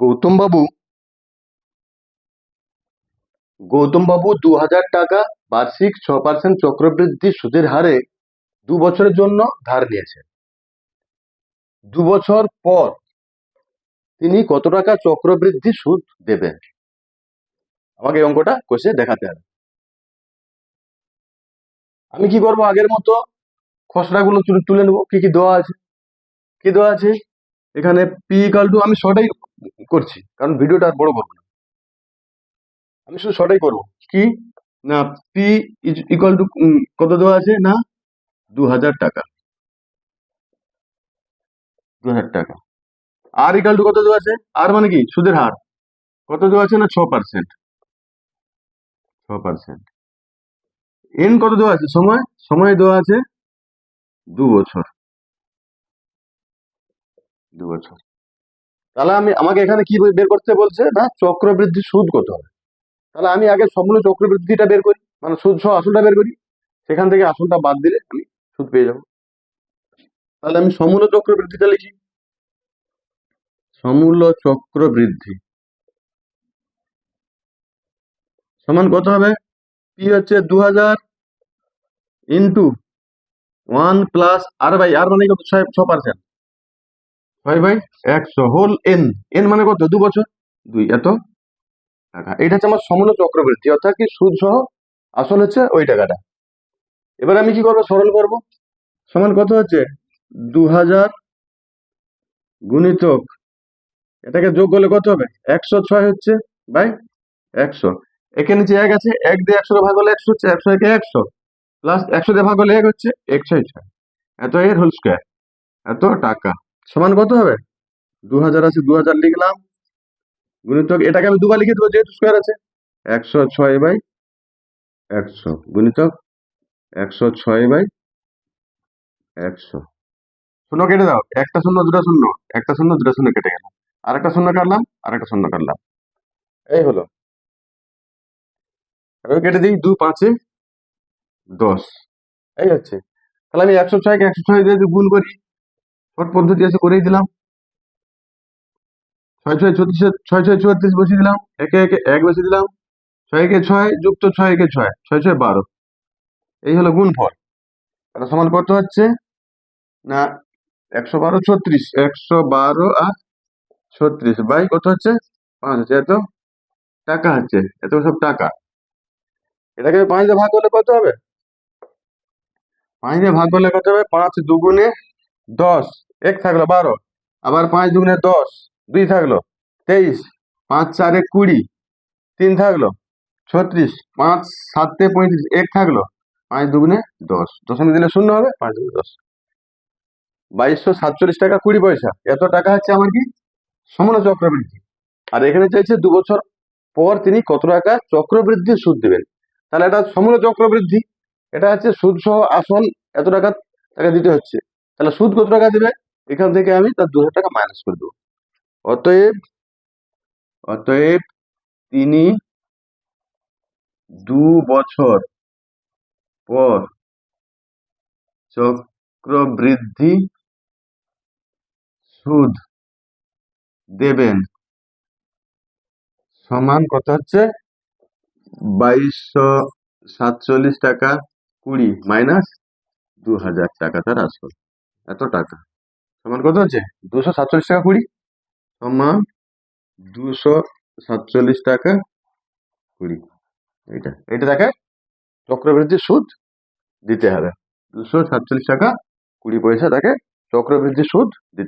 গৌতম বাবু। গৌতম বাবু দু হাজার টাকা বার্ষিক ছ পার্সেন্ট চক্রবৃদ্ধি সুদের হারে দু বছরের জন্য ধার নিয়েছেন। দু বছর পর তিনি কত টাকা চক্রবৃদ্ধি সুদ দেবেন? আমাকে অঙ্কটা কষে দেখাতে হবে। আমি কি করব? আগের মতো খসড়াগুলো তুলে নেব? কি কি দেওয়া আছে? কি দেওয়া আছে? এখানে পি ইকাল টু আমি শর্টাই করছি, কারণ ভিডিওটা আর বড় করব না। আমি শুধু শর্টাই করব। কি? না পি ইকাল টু কত দেওয়া আছে? না, দু হাজার টাকা। দু হাজার টাকা। আর ইকাল টু কত দেওয়া আছে? আর মানে কি? সুদের হার। কত দেওয়া আছে না ছ পার্সেন্ট ছ পার্সেন্ট এন কত দেওয়া আছে? সময়? সময় দেওয়া আছে দু বছর। বছর। তাহলে আমি, আমাকে এখানে কি বের করতে বলছে? না, চক্রবৃদ্ধি সুদ কত হবে। তাহলে আমি আগে সম্পূর্ণ চক্রবৃদ্ধিটা বের করি মানে সুদ সহ আসলটা বের করি। সেখান থেকে আসলটা বাদ দিলে আমি সুদ পেয়ে যাব। তাহলে আমি সমূল চক্রবৃদ্ধিটা লিখি। সমূল চক্রবৃদ্ধি। সমান কত হবে? পি হচ্ছে দু হাজার ইন্টু ওয়ান প্লাস আর বাই, আর মানে ছয়, ছ পার্সেন্ট। ছয় বাই একশো হোল এন এন মানে কত? দু বছর? দুই, এত? টাকা। এটা হচ্ছে আমার সমূল চক্রবৃদ্ধি, অর্থাৎ কি সুদ সহ আসল হচ্ছে ওই টাকাটা। এবার আমি কি করব? সরল করব? সমান কত হচ্ছে? দু হাজার গুণিতক। এটাকে যোগ করলে কত হবে? একশো ছয় হচ্ছে বাই একশো। এখানে নিচে এক আছে, এক দিয়ে একশো ভাগ হলে একশো হচ্ছে একশো একে একশো। প্লাস একশো দিয়ে ভাগ হলে এক হচ্ছে একশো ছয় এত এর হোল স্কোয়ার এত টাকা। সমান কত হবে? দু হাজার আছে দু হাজার লিখলাম। গুণিতক, এটাকে আমি দুবার লিখে দেবো, যেহেতু স্কোয়ার আছে। একশো ছয় বাই একশো। গুণিতক, একশো ছয় বাই একশো। শূন্য কেটে দাও। একটা শূন্য, দুটো শূন্য। একটা শূন্য, দুটো শূন্য কেটে গেল। আর একটা শূন্য কাটলাম আর একটা শূন্য কাটলাম। এই হলো। এবার কেটে দিই, দু পাঁচে দশ। এই হচ্ছে। তাহলে আমি একশো ছয়কে একশো ছয় দিয়ে গুণ করি পদ্ধতি আছে করেই দিলাম। ছয় ছয় ছত্রিশ, ছয় ছয় চুয়াত্রিশ বসিয়ে দিলাম, একে একে এক বসিয়ে দিলাম, ছয় একে ছয় যুক্ত ছয় একে ছয় ছয় ছয় বারো। এই হলো গুণফল। এটা সমান কত হচ্ছে? না, একশো বারো ছত্রিশ, একশো বারো আর ছত্রিশ। বাই কত হচ্ছে? পাঁচ হচ্ছে। এত টাকা হচ্ছে, এত সব টাকা। এটাকে পাঁচ দিয়ে ভাগ করলে কত হবে? পাঁচ দিয়ে ভাগ করলে কত হবে? পাঁচ দুগুণে দশ। এক থাকল বারো, আবার পাঁচ দুগুণে দশ, দুই থাকল তেইশ, পাঁচ চারে কুড়ি, তিন থাকল ছত্রিশ, পাঁচ সাতে পঁয়ত্রিশ, এক থাকল পাঁচ দুগুণে দশ। দশমিক দিলে শূন্য হবে, পাঁচ দুগুণে দশ। বাইশশো সাতচল্লিশ টাকা কুড়ি পয়সা। এত টাকা হচ্ছে আমার কি? সমন চক্রবৃদ্ধি। আর এখানে চাইছে দু বছর পর তিনি কত টাকা? চক্রবৃদ্ধি সুদ দেবেন। তাহলে এটা সমূল চক্রবৃদ্ধি। এটা হচ্ছে সুদ সহ আসল এত টাকা টাকা দিতে হচ্ছে। তাহলে সুদ কত টাকা দেবে? এখান থেকে আমি তার দু হাজার টাকা মাইনাস করে দেবো। অতএব অতএব তিনি দু বছর পর চক্রবৃদ্ধি সুদ দেবেন। সমান কত হচ্ছে? বাইশশো সাতচল্লিশ টাকা কুড়ি মাইনাস দু হাজার টাকা তার আসল। এত টাকা। সমান কত হচ্ছে? দুশো সাতচল্লিশ টাকা কুড়ি। সমান দুশো সাতচল্লিশ টাকা কুড়ি। এইটা এইটা তাকে চক্রবৃদ্ধি সুদ দিতে হবে। দুশো সাতচল্লিশ টাকা কুড়ি পয়সা তাকে চক্রবৃদ্ধি সুদ দিতে